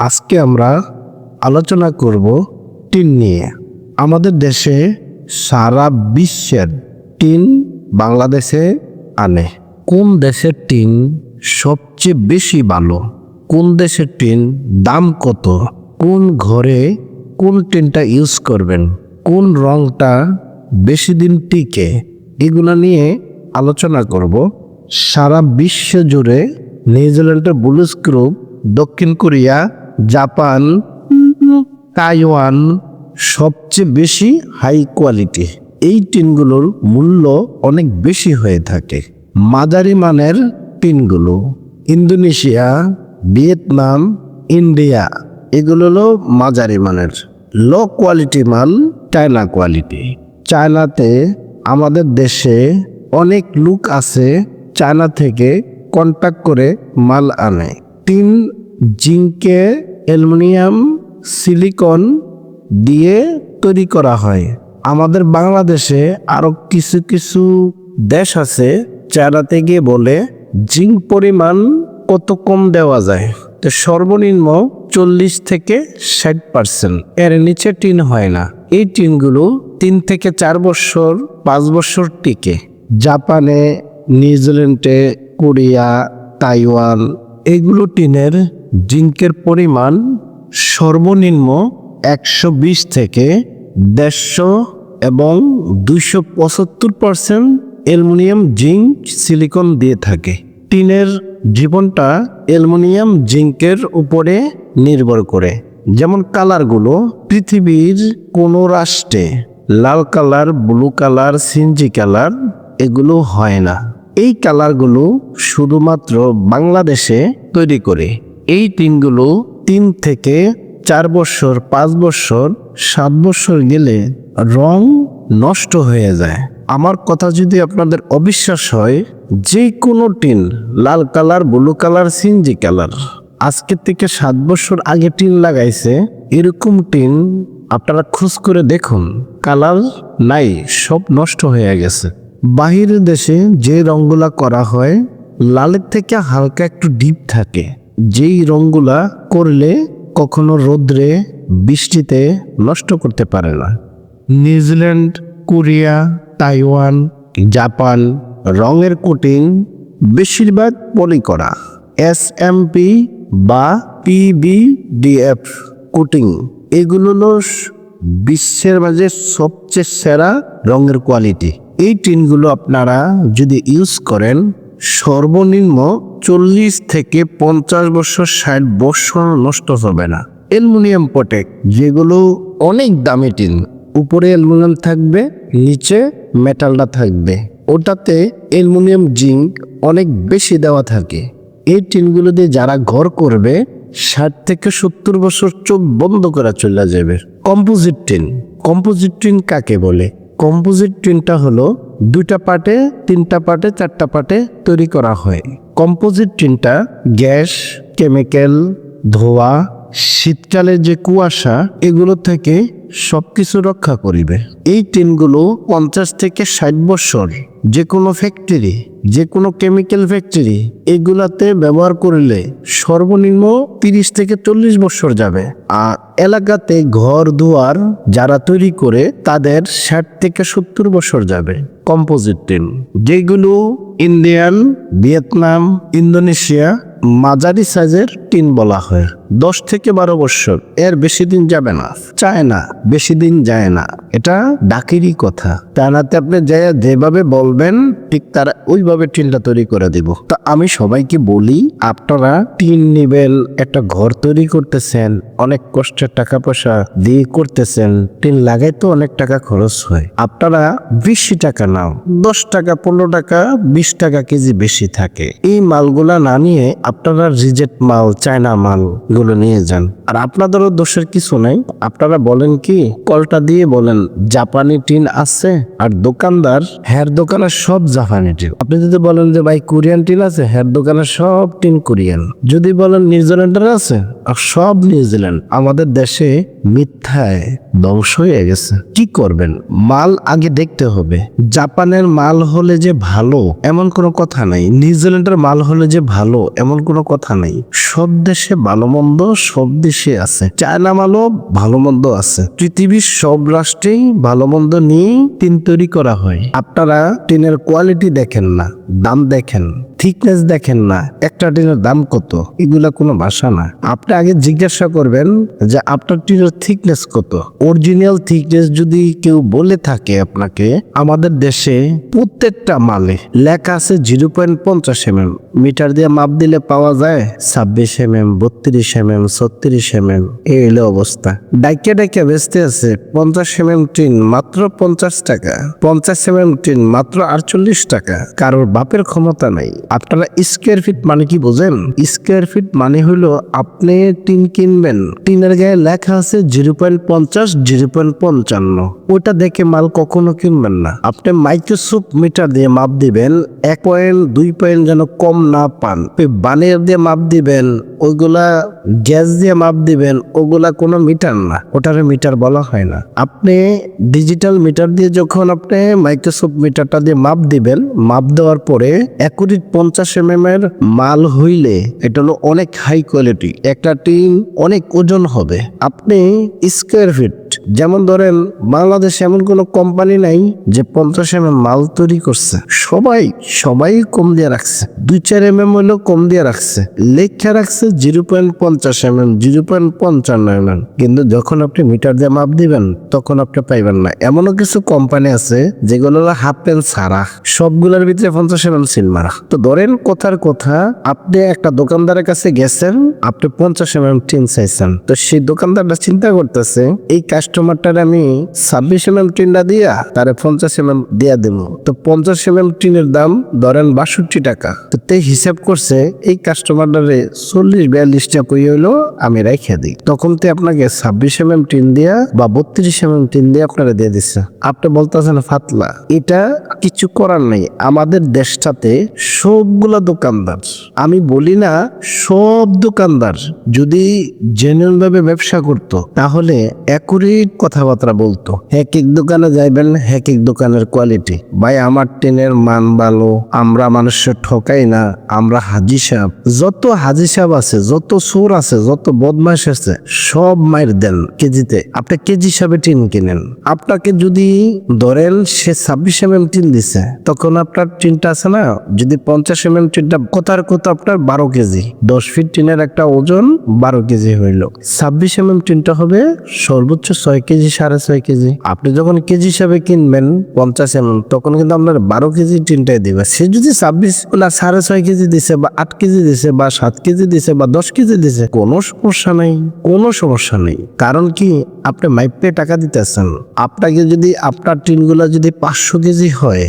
আজকে আমরা আলোচনা করব টিন নিয়ে। আমাদের দেশে সারা বিশ্বের টিন বাংলাদেশে আনে। কোন দেশের টিন সবচেয়ে বেশি ভালো? কোন দেশের টিন দাম কত? কোন ঘরে কোন টিনটা ইউজ করবেন? কোন রংটা বেশি দিন টিকে? এগুলো নিয়ে আলোচনা করব। সারা বিশ্ব জুড়ে নিউজিল্যান্ডের ব্লুজ গ্রুপ দক্ষিণ কোরিয়া জাপান, তাইওয়ান সবচেয়ে বেশি হাই কোয়ালিটি এই টিনগুলোর মূল্য অনেক বেশি হয়ে থাকে। মাঝারি মানের টিনগুলো। ইন্দোনেশিয়া, ভিয়েতনাম, ইন্ডিয়া এগুলো হলো মাঝারি মানের। লো কোয়ালিটি মাল চায়না কোয়ালিটি চায়নাতে আমাদের দেশে অনেক লোক আছে চায়না থেকে কন্ট্যাক্ট করে মাল আনে। টিন জিঙ্কে অ্যালুমিনিয়াম সিলিকন দিয়ে তৈরি করা হয়। আমাদের বাংলাদেশে আরও কিছু কিছু দেশ আছে চায়নাতে গিয়ে বলে জিঙ্ক পরিমাণ কত কম দেওয়া যায়। তো সর্বনিম্ন চল্লিশ থেকে ষাট পার্সেন্ট। এর নিচে টিন হয় না। এই টিনগুলো তিন থেকে চার বছর, পাঁচ বছর টিকে। জাপানে, নিউজিল্যান্ডে, কোরিয়া, তাইওয়ান, এগুলো টিনের জিঙ্কের পরিমাণ সর্বনিম্ন একশো বিশ থেকে দেড়শো এবং দুইশো পঁচাত্তর পার্সেন্ট অ্যালুমিনিয়াম জিঙ্ক সিলিকন দিয়ে থাকে। টিনের জীবনটা অ্যালুমিনিয়াম জিঙ্কের উপরে নির্ভর করে। যেমন কালারগুলো পৃথিবীর কোনো রাষ্ট্রে লাল কালার, ব্লু কালার সিনজি কালার এগুলো হয় না। এই কালারগুলো শুধুমাত্র বাংলাদেশে তৈরি করে। এই টিনগুলো তিন থেকে চার বছর, পাঁচ বছর, সাত বছর গেলে রং নষ্ট হয়ে যায়। আমার কথা যদি আপনাদের অবিশ্বাস হয়, যে কোনো টিন, লাল কালার, ব্লু কালার, সিনজি কালার, আজকে থেকে সাত বছর আগে টিন লাগাইছে, এরকম টিন আপনারা খোঁজ করে দেখুন। কালার নাই, সব নষ্ট হয়ে গেছে। বাহিরের দেশে যে রঙগুলা করা হয়, লালের থেকে হালকা একটু ডিপ থাকে। যেই রঙগুলা করলে কখনো রোদ্রে বৃষ্টিতে নষ্ট করতে পারে না। New Zealand, Korea, Taiwan, Japan রঙের কোটিং বেশিরভাগ পলি করা। এস এম পি বা পিবিডিএফ কোটিং, এগুলো বিশ্বের মাঝে সবচেয়ে সেরা রঙের কোয়ালিটি। এই টিনগুলো আপনারা যদি ইউজ করেন সর্বনিম্ন চল্লিশ থেকে পঞ্চাশ বছর ষাট বছর নষ্ট হবে না। অ্যালুমিনিয়াম পটেক যেগুলো অনেক দামি টিন। উপরে অ্যালুমিনিয়াম থাকবে, নিচে মেটালটা থাকবে। ওটাতে অ্যালুমিনিয়াম জিঙ্ক অনেক বেশি দেওয়া থাকে। এই টিনগুলো দিয়ে যারা ঘর করবে, ষাট থেকে সত্তর বছর চোখ বন্ধ করা চলে যাবে। কম্পোজিট টিন কম্পোজিট টিন কাকে বলে? কম্পোজিট টিনটা হলো দুইটা পার্টে, তিনটা পার্টে, চারটা পার্টে তৈরি করা হয়। কম্পোজিট টিনটা গ্যাস, কেমিক্যাল, ধোয়া শীতকালে যে কুয়াশা, এগুলো থেকে সবকিছু রক্ষা করিবে। এই টিনগুলো পঞ্চাশ থেকে ষাট বছর যে কোনো ফ্যাক্টরি যে কোনো কেমিক্যাল ফ্যাক্টরি এগুলাতে ব্যবহার করলে সর্বনিম্ন তিরিশ থেকে চল্লিশ বছর যাবে। আর এলাকাতে ঘর, দুয়ার যারা তৈরি করে, তাদের ষাট থেকে সত্তর বছর যাবে। কম্পোজিট টিন যেগুলো ইন্ডিয়ান ভিয়েতনাম ইন্দোনেশিয়া মাঝারি সাইজের টিন বলা হয়। দশ থেকে বারো বছর এর বেশি দিন যাবে না, চায় না, বেশি দিন যায় না। এটা ডাকেরই কথা। চায়নাতে আপনি যে যেভাবে বলবেন, ঠিক তারা ওইভাবে টিনটা তৈরি করে দিব। তা আমি সবাইকে বলি, আপনারা টিন নিবেন, একটা ঘর তৈরি করতেছেন, অনেক কষ্টের টাকা পয়সা দিয়ে করতেছেন, টিন লাগাই তো অনেক টাকা খরচ হয়। আপনারা বেশি টাকা নাও, দশ টাকা, পনেরো টাকা, বিশ টাকা কেজি বেশি থাকে। এই মালগুলা না নিয়ে আপনারা রিজেক্ট মাল চায়না মালগুলো নিয়ে যান। আর আপনাদেরও দোষের কিছু নাই। আপনারা বলেন কি, কলটা দিয়ে বলেন, জাপানি টিন আছে আর দোকানদার হ্যার দোকানে সব জাপানি টিন। আপনি যদি বলেন যে, ভাই, কোরিয়ান টিন আছে হ্যার দোকানে সব টিন কোরিয়ান। যদি বলেন, নিউজিল্যান্ডের আছে আর সব নিউজিল্যান্ড। আমাদের দেশে মিথ্যায় ধ্বংস হয়ে গেছে। কি করবেন? মাল আগে দেখতে হবে। জাপানের মাল হলে যে ভালো, এমন কোনো কথা নাই। নিউজিল্যান্ডের মাল হলে যে ভালো, এমন কোনো কথা নাই। সব সব দেশে ভালো মন্দ, সব দেশে আছে। চায়না মালও ভালো মন্দ আছে। পৃথিবীর সব রাষ্ট্রেই ভালো মন্দ নিয়েই টিন তৈরি করা হয়। আপনারা টিনের কোয়ালিটি দেখেন না, দাম দেখেন। থিকনেস দেখেন না, একটা টিনের দাম কত? এগুলা কোনো ভাষা না। আপনি আগে জিজ্ঞাসা করবেন যে আপনার টিনের থিকনেস কত? অরিজিনাল থিকনেস যদি কেউ বলে থাকে আপনাকে, আমাদের দেশে প্রত্যেকটা মালে লেখা আছে জিরো পয়েন্ট পঞ্চাশ এম এম মিটার দিয়ে মাপ দিলে পাওয়া যায় ছাব্বিশ এম এম বত্রিশ এম এম ছত্রিশ এম এম এই হলো অবস্থা। ডাইকে ডাইকে বেচতে আছে পঞ্চাশ এম এম টিন মাত্র পঞ্চাশ টাকা। পঞ্চাশ এম এম টিন মাত্র আটচল্লিশ টাকা। কারোর বাপের ক্ষমতা নাই। আপনারা স্কোয়ার ফিট মানে কি বোঝেন? স্কোয়ার ফিট মানে হলো আপনি টিন কিনবেন। টিনের গায়ে লেখা আছে জিরো পয়েন্ট পঞ্চাশ জিরো পয়েন্ট পঞ্চান্ন ওটা দেখে মাল কখনো কিনবেন না। আপনি মাইক্রোসোপ মিটার দিয়ে মাপ দিবেন, এক পয়েন্ট দুই পয়েন্ট যেন কম না পান। বানের দিয়ে মাপ দিবেন ওইগুলা গ্যাস দিয়ে মাপ দিবেন, ওগুলা কোনো মিটার না। ওটারে মিটার বলা হয় না। আপনি ডিজিটাল মিটার দিয়ে যখন আপনি মাইক্রোসফট মিটারটা দিয়ে মাপ দিবেন, মাপ দেওয়ার পরে একুরিট পঞ্চাশ এম এম এর মাল হইলে এটা হলো অনেক হাই কোয়ালিটি একটা টিন অনেক ওজন হবে। আপনি স্কোয়ার ফিট যেমন ধরেন, বাংলাদেশে এমন কোনো কোম্পানি নাই যে পঞ্চাশ এম মাল তৈরি করছে। সবাই সবাই কম দিয়ে রাখছে। দুই চার এম এম হলেও কম দিয়ে রাখছে। লেখা রাখছে জিরো পয়েন্ট পঞ্চাশ এম এম জিরো পয়েন্ট পঞ্চান্ন এম এম কিন্তু যখন আপনি মিটার দিয়ে মাপ দিবেন, তখন আপনি পাইবেন না। এমনও কিছু কোম্পানি আছে যেগুলো হলো হাফ প্যান্ট ছাড়া। সবগুলোর ভিতরে পঞ্চাশ এম এম সিল মারা। তো ধরেন, কথার কথা, আপনি একটা দোকানদারের কাছে গেছেন, আপনি পঞ্চাশ এম এম টিন চাইছেন। তো সেই দোকানদারটা চিন্তা করতেছে, এই কাস্টমারটার আমি ছাব্বিশ এম এম টিনটা দিয়া তারে পঞ্চাশ এম এম দিয়া দেব। তো পঞ্চাশ এম এম টিনের দাম ধরেন বাষট্টি টাকা। তো তে হিসাব করছে এই কাস্টমারটারে চল্লিশ বিয়াল্লিশ কই হইল আমি রেখে দিই। তখন তে আপনাকে ছাব্বিশ এম এম টিন দিয়া বা বত্রিশ এম এম টিন দিয়ে আপনারা দিয়ে দিচ্ছে আপনি বলতেছেন ফাতলা, এটা কিছু করার নেই। আমাদের দেশটাতে সবগুলা দোকানদার, আমি বলি না সব দোকানদার যদি জেনুইন ভাবে ব্যবসা করতো, তাহলে একুরেট কথাবার্তা বলতো। এক এক দোকানে যাইবেন এক এক দোকানের কোয়ালিটি ভাই, আমার টেনের মান ভালো, আমরা মানুষের ঠকাই না, আমরা হাজি সাহেব। যত হাজি সাহেব আছে, যত সোর আছে, যত বদমাস আছে, সব মায়ের দেন কেজিতে। আপনি কেজি হিসাবে টিন কিনেন। আপনাকে যদি ধরেন সে ছাব্বিশ এম এম টিন দিছে, তখন আপনার টিনটা আছে না, যদি পঞ্চাশ এম এম টিনটা কোথার কোথা আপনার বারো কেজি। দশ ফিট টিনের একটা ওজন বারো কেজি হইল। ছাব্বিশ এম এম টিনটা হবে সর্বোচ্চ ছয় কেজি, সাড়ে ছয় কেজি। আপনি যখন কেজি হিসাবে কিনবেন পঞ্চাশ এম তখন কিন্তু আপনার বারো কেজি টিনটাই দিবে। সে যদি ছাব্বিশ, না, সাড়ে ছয় কেজি দিছে বা আট কেজি দিছে বা সাত কেজি দিছে বা দশ কেজি দিছে, কোনো সমস্যা নেই, কোনো সমস্যা নেই। কারণ কি? আপনি মাইপে টাকা দিতেছেন। আপনাকে যদি আপনার টিনগুলো যদি পাঁচশো কেজি হয়,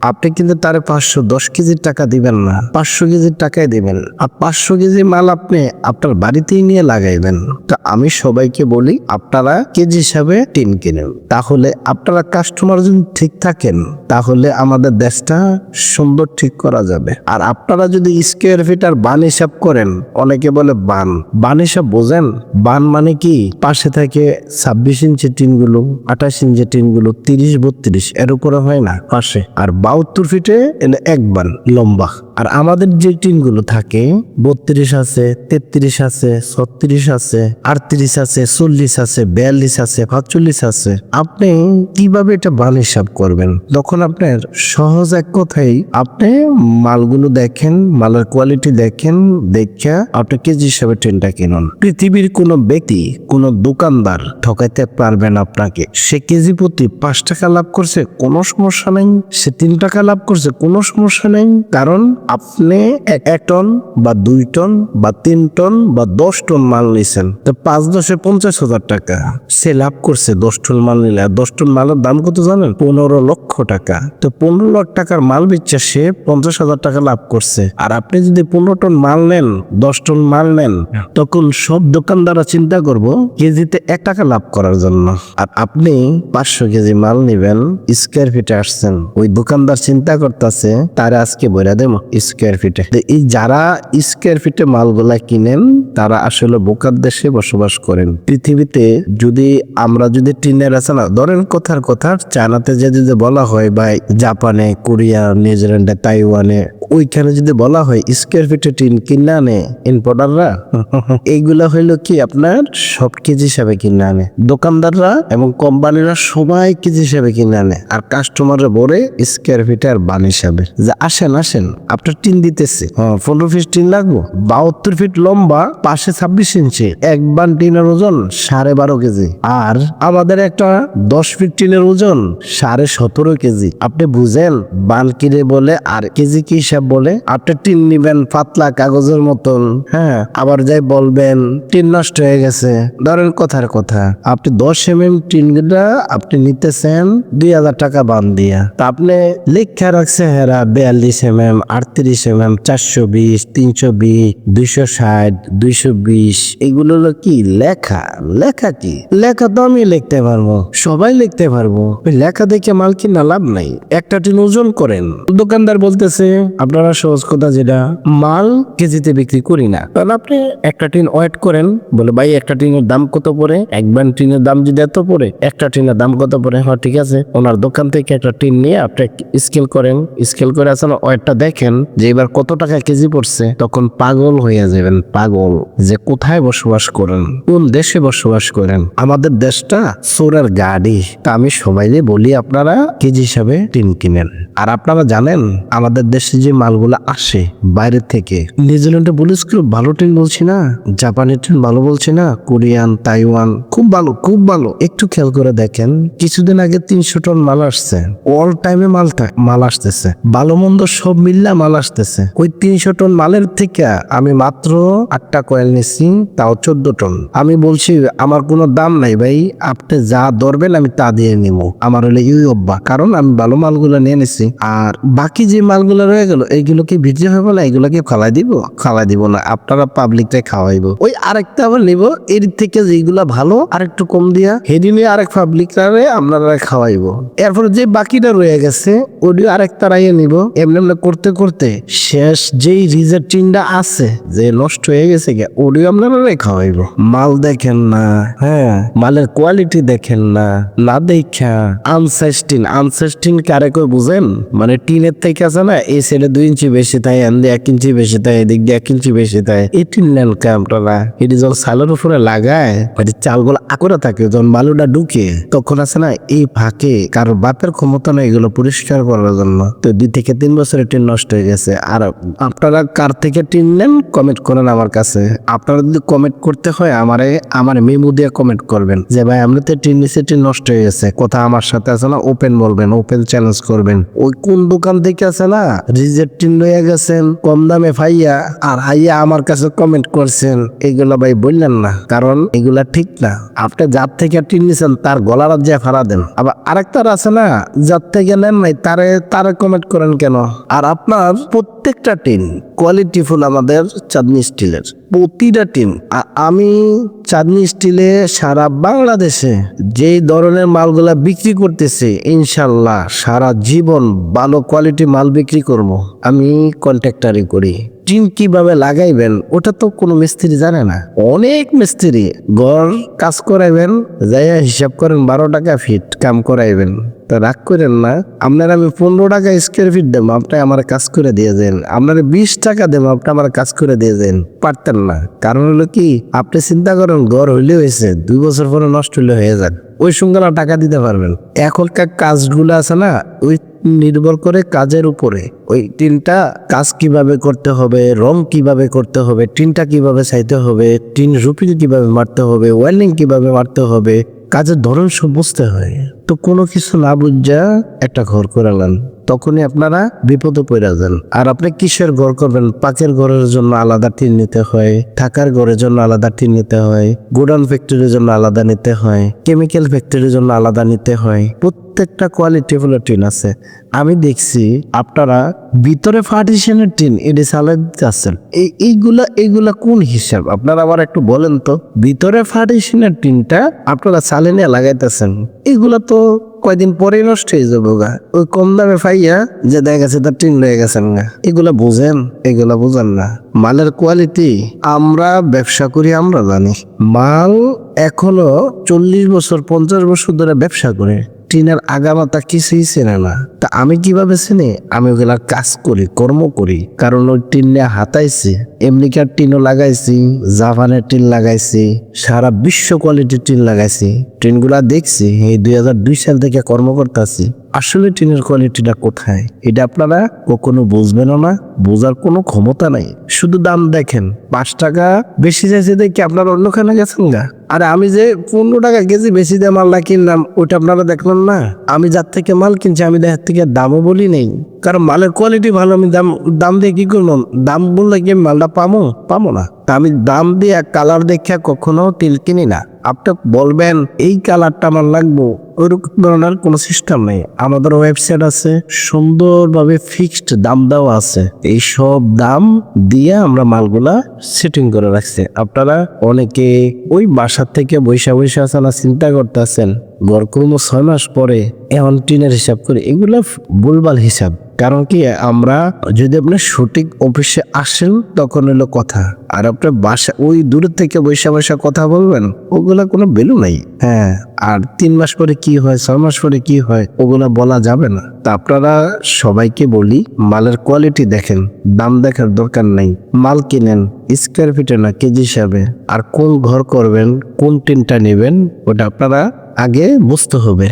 আপনি কিন্তু তার পাঁচশো দশ কেজির টাকা দিবেন না। পাঁচশো কেজির টাকাই দিবেন। আর পাঁচশো কেজি মাল আপনি আপনার বাড়িতেই নিয়ে লাগাইবেন। তো আমি সবাইকে বলি, আপনারা কেজি হিসাবে টিন কিনেন। তাহলে আপনারা কাস্টমার যদি ঠিক থাকেন, তাহলে আমাদের দেশটা সুন্দর ঠিক করা যাবে। আর আপনারা যদি স্কোয়ার ফিট আর বান হিসাব করেন, অনেকে বলে বান। বান হিসাব বোঝেন? বান মানে কি? পাশে থাকে ছাব্বিশ ইঞ্চি টিনগুলো, আঠাশ ইঞ্চি টিনগুলো, তিরিশ, বত্রিশ এর উপরে হয় না, পাশে। আর বাহাত্তর ফিটে এক বান লম্বা। আর আমাদের যে টিনগুলো থাকে, বত্রিশ আছে, তেত্রিশ আছে, ছত্রিশ আছে, আটত্রিশ আছে, চল্লিশ আছে, বিয়াল্লিশ আছে, পাঁচচল্লিশ আছে, আপনি কীভাবে এটা বান হিসাব করবেন? তখন আপনার সহজ এক কথাই, আপনি মালগুলো দেখেন, মালের কোয়ালিটি দেখেন, দেখা আপনি কেজি হিসাবে ট্রেনটা কিনুন। পৃথিবীর কোনো ব্যক্তি, কোনো দোকানদার ঠকাইতে পারবেন আপনাকে। সে কেজি প্রতি পাঁচ টাকা লাভ করছে, কোনো সমস্যা নেই। সে তিন টাকা লাভ করছে, কোনো সমস্যা নেই। কারণ আপনি এক টন বা দুই টন বা তিন টন বা দশ টন মাল নিছেন তো পাঁচ দশে পঞ্চাশ হাজার টাকা। সে লাভ করছে দশ টন মাল নিলে আর দশ টন মালের দাম কত জানেন? পনেরো লক্ষ টাকা। তো পনেরো লাখ টাকার মাল বেচছে সে পঞ্চাশ হাজার টাকা লাভ করছে। আর আপনি যদি পনেরো টন মাল নেন দশ টন মাল নেন তখন সব দোকানদাররা চিন্তা করব কেজিতে এক টাকা লাভ করার জন্য। আর আপনি পাঁচশো কেজি মাল নিবেন স্কোয়ার ফিটে আসছেন। ওই দোকানদার চিন্তা করতেছে তার আজকে বইরা দেবো। স্কোয়ার ফিটে এই যারা স্কোয়ার ফিটে মালগুলা কিনেন, তারা আসলে বোকার দেশে বসবাস করেন। পৃথিবীতে যদি আমরা যদি টিনের আছে না, ধরেন কথার কথা, চায়নাতে যে যদি বলা হয় বা জাপানে, কোরিয়া, নিউজিল্যান্ডে, তাইওয়ানে, ওইখানে যদি বলা হয় স্কোয়ার ফিটে টিন কিনে আনে ইম্পোর্টাররা এইগুলা হইল কি আপনার সব কেজি হিসাবে কিনে আনে। দোকানদাররা এবং কোম্পানিরা সবাই কেজি হিসাবে কিনে আনে। আর কাস্টমাররা বলে স্কোয়ার ফিটে আর বান হিসাবে। যে আসেন আসেন আপনার টিন দিতেছে। হ্যাঁ পনেরো ফিট টিন লাগবো? বাহাত্তর ফিট লম্বা, পাশে ছাব্বিশ ইঞ্চি। এক বান টিনের ওজন সাড়ে বারো কেজি। আর আমাদের একটা দশ ফিট টিনের ওজন সাড়ে সতেরো কেজি। আপনি বুঝেন, বান কিনে বলে, আর কেজি কি হিসাব বলে? আপনি টিন নিবেন পাতলা কাগজের মতন। হ্যাঁ আবার যাই বলবেন, টিন নষ্ট হয়ে গেছে। ধরেন কথার কথা, আপনি দশ এম এম টিনটা আপনি নিতেছেন দুই হাজার টাকা বান দিয়া। তা আপনি লেখা রাখছে হেরা বিয়াল্লিশ এম এম আটত্রিশ এম এম, চারশো বিশ, তিনশো বিশ, দুইশো ষাট, দুইশো বিশ। এগুলো হলো কি? লেখা। লেখা কি? লেখা তো আমি লিখতে পারব। সবাই লিখতে পারব। লেখা দেখে মাল কিনা লাভ নাই। একটা টিন ওজন করেন। দোকানদার বলতেছে, আপনারা সহজ কথা যেটা, মাল কেজিতে বিক্রি করি না। তাহলে আপনি একটা টিন ওয়েট করেন। বলে, ভাই, একটা টিনের দাম কত পড়ে? এক ব্যান টিনের দাম যদি এত পড়ে, একটা টিনের দাম কত পড়ে? হ্যাঁ ঠিক আছে। ওনার দোকান থেকে একটা টিন নিয়ে আপনি স্কেল করেন। স্কেল করে আসলে ওয়েটটা দেখেন। যে এবার কত টাকা কেজি পড়ছে, তখন পাগল হয়ে যাবেন, পাগল। যে কোথায় বসবাস করেন, কোন দেশে বসবাস করেন? আমাদের দেশটা সোরের গাড়ি। তা আমি সবাইকে বলি, আপনারা কেজি হিসাবে টিন কিনেন। আর আপনারা জানেন, আমাদের দেশে যে মালগুলো আসে বাইরে থেকে, নিউজিল্যান্ডে বলিস খুব ভালো টিন বলছি না? জাপানি টিন ভালো বলছি না? কোরিয়ান, তাইওয়ান, খুব ভালো খুব ভালো। একটু খেয়াল করে দেখেন, কিছুদিন আগে তিনশো টন মাল আসছে। অল টাইমে মাল মাল আসতেছে। ভালো মন্দ সব মিল্লা মাল আসতেছে। ওই তিনশো টন মালের থেকে আমি মাত্র আটটা কয়েল নিচ্ছি তাও চোদ্দ টন। আমি বলছি, আমার কোনো দাম নাই ভাই, আপনি যা ধরবেন আমি তা দিয়ে নিব। আমার হলে ইউ অব্বা কারণ আমি ভালো মালগুলো নিয়ে নিছি। আর বাকি যে মালগুলো রয়ে গেল, এইগুলো কি ভিডিও হবে না? এগুলো কি খালাই দিব? খালাই দিব না, আপনারা পাবলিকটাই খাওয়াইবো। ওই আরেকটা আবার নিব, এর থেকে যেগুলা ভালো, আরেকটু কম দিয়া হেডি নিয়ে আরেক পাবলিকটারে আপনারা খাওয়াইবো। এরপর যে বাকিটা রয়ে গেছে ওডিও আরেক তারাইয়ে নিব। এমনি করতে করতে শেষ যেই রিজার্ভ টিনটা আছে, যে নষ্ট হয়ে গেছে গে ওডিও আপনারা খাওয়াইবো। মাল দেখেন না হ্যাঁ মালের কোয়ালিটি দেখেন না না দেখা আনসাইস্টিন আনসাইস্টিন কারে কই বুঝেন? মানে টিনের থেকে আছে না, এই সাইডে দুই ইঞ্চি বেশি তাই এনদি এক ইঞ্চি বেশি তাই, এদিক দিয়ে এক ইঞ্চি বেশি তাই। এই টিন নেন কে আপনারা? এটি যখন সালের উপরে লাগায় মানে চালগুলো আকরে থাকে, যখন বালুটা ঢুকে, তখন আছে না, এই ফাঁকে কারও বাপের ক্ষমতা নেই এগুলো পরিষ্কার করার জন্য। তো দুই থেকে তিন বছরের টিন নষ্ট হয়ে গেছে। আর আপনারা কার থেকে টিন নেন কমেন্ট করেন আমার কাছে। আপনারা যদি কমেন্ট করতে হয়, আমারে, আমার মেমো দিয়ে কমেন্ট করবেন। যে, ভাই, আমরা তো টিন নিচে টিন নষ্ট হয়ে গেছে। কথা আমার সাথে আছে না ওপেন বলবেন ওপেন চ্যালেঞ্জ করবেন। ওই কোন দোকান থেকে আছে না রিজেক্ট টিন লইয়া গেছেন, কম দামে ফাইয়া, আর আইয়া আমার কাছে কমেন্ট করছেন। এগুলা ভাই বললেন না, কারণ এগুলা ঠিক না। আপনি যার থেকে টিন নিছেন, তার গলার যে ফাড়া দেন। আবার আরেকটার আছে না, যার থেকে নেন নাই, তারে তারে কমেন্ট করেন কেন? আর আপনার প্রত্যেক প্রত্যেকটা টিন কোয়ালিটি ফুল আমাদের চাঁদনি স্টিলের। প্রতিটা টিন আমি চাঁদনি স্টিলে সারা বাংলাদেশে যেই ধরনের মালগুলা বিক্রি করতেছে, ইনশাল্লাহ সারা জীবন ভালো কোয়ালিটি মাল বিক্রি করব। আমি কন্ট্রাক্টারি করি। টিন কীভাবে লাগাইবেন, ওটা তো কোনো মিস্ত্রি জানে না। অনেক মিস্ত্রি ঘর কাজ করাইবেন, যাইয়া হিসাব করেন বারো টাকা ফিট কাম করাইবেন। তো রাগ করেন না, আপনার আমি পনেরো টাকা স্কোয়ার ফিট দেবো আপনি আমার কাজ করে দিয়ে দেন। আপনার বিশ টাকা দেবো আপনি আমার কাজ করে দিয়ে দেন। পারতেন না। কারণ হলো কি, আপনি চিন্তা করেন ঘর হইলে হয়েছে, দুই বছর পরে নষ্ট হইলে হয়ে যান ওই সঙ্গে টাকা দিতে পারবেন। এখনকার কাজগুলো আছে না, ওই নির্ভর করে কাজের উপরে। ওই টিনটা কাজ কীভাবে করতে হবে, রং কীভাবে করতে হবে, টিনটা কীভাবে চাইতে হবে, টিন রুপিং কীভাবে মারতে হবে, ওয়েল্ডিং কীভাবে মারতে হবে, কাজের ধরন সব বুঝতে হয়। তো কোনো কিছু না বুঝা একটা ঘর করালেন তখনই আপনারা বিপদে পড়ে যান। আর আপনি কিসের ঘর করবেন? পাকের ঘরের জন্য আলাদা টিন নিতে হয় থাকার ঘরের জন্য আলাদা টিন নিতে হয়, গোডাউন ফ্যাক্টরির জন্য আলাদা নিতে হয়, কেমিক্যাল ফ্যাক্টরির জন্য আলাদা নিতে হয়। প্রত্যেকটা কোয়ালিটি ফুল টিন আছে। আমি দেখছি আপনারা ভিতরে পার্টিশনের টিন এটি যাচ্ছেন এই, এইগুলা এইগুলা কোন হিসাব? আপনারা আবার একটু বলেন তো। ভিতরে পার্টিশনের টিনটা আপনারা চালে নিয়ে লাগাইতেছেন। এগুলা তো কয়দিন পরে নষ্ট হয়ে যাব গা। ওই কম দামে ফাইয়া যে দেখা গেছে তার টিন রয়ে গেছেন গা। এগুলা বোঝেন এগুলা বোঝেন না। মালের কোয়ালিটি আমরা, ব্যবসা করি আমরা জানি। মাল এখনও চল্লিশ বছর, পঞ্চাশ বছর ধরে ব্যবসা করে। টিনের আগামাতা কিছুই চেনে না। তা আমি কীভাবে চিনি? আমি ওগুলা কাজ করি, কর্ম করি। কারণ ওই টিন নিয়ে হাতাইছি এমনিকার টিনও লাগাইছি, জাপানের টিন লাগাইছি, সারা বিশ্ব কোয়ালিটির টিন লাগাইছি। টিনগুলা দেখছি, এই দুই হাজার দুই সাল থেকে কর্ম করতেছি। আসলে টিনের কোয়ালিটিটা কোথায়? এটা আপনারা কখনো বুঝবেনও না, বোঝার কোনো ক্ষমতা নাই। শুধু দাম দেখেন, পাঁচ টাকা বেশি চাইছে দেখি আপনারা অন্যখানে গেছেন গা। আরে আমি যে পনেরো টাকা কেজি বেশি দিয়ে মালটা কিনলাম, ওইটা আপনারা দেখলেন না। আমি যার থেকে মাল কিনছি, আমি দেখার থেকে দামও বলি নেই। কারণ মালের কোয়ালিটি ভালো, আমি দাম দাম দিয়ে কি করব? দাম বললে কি মালটা পামো? পামো না। আমি দাম দিয়ে কালার দেখে কখনো তিল কিনি না। আপনি বলবেন, এই কালারটা আমার লাগবো। ওইরকম ধরনের কোনো সিস্টেম নেই। আমাদের ওয়েবসাইট আছে, সুন্দরভাবে ফিক্সড দাম দেওয়া আছে। এই সব দাম দিয়ে আমরা মালগুলা সেটিং করে রাখছি। আপনারা অনেকে ওই বাসার থেকে বৈশা বৈশা আছেন চিন্তা করতেছেন ঘর কোনো ছয় মাস পরে এমন টিনের হিসাব করে, এগুলো ভুলভাল হিসাব। কারণ কি, আমরা যদি আপনি সঠিক অফিসে আসেন, তখন হলো কথা। আর আপনার বাসা, ওই দূর থেকে বৈশা বৈশা কথা বলবেন, ওগুলা কোনো ভ্যালু নাই। হ্যাঁ আর তিন মাস পরে কি হয়, ছয় মাস পরে কি হয়, ওগুলা বলা যাবে না। তা আপনারা সবাইকে বলি, মালের কোয়ালিটি দেখেন, দাম দেখার দরকার নাই। মাল কিনেন স্কোয়ার ফিটে না, কেজি হিসাবে। আর কোন ঘর করবেন, কোন টিনটা নেবেন, ওটা আপনারা আগে বুঝতে হবে।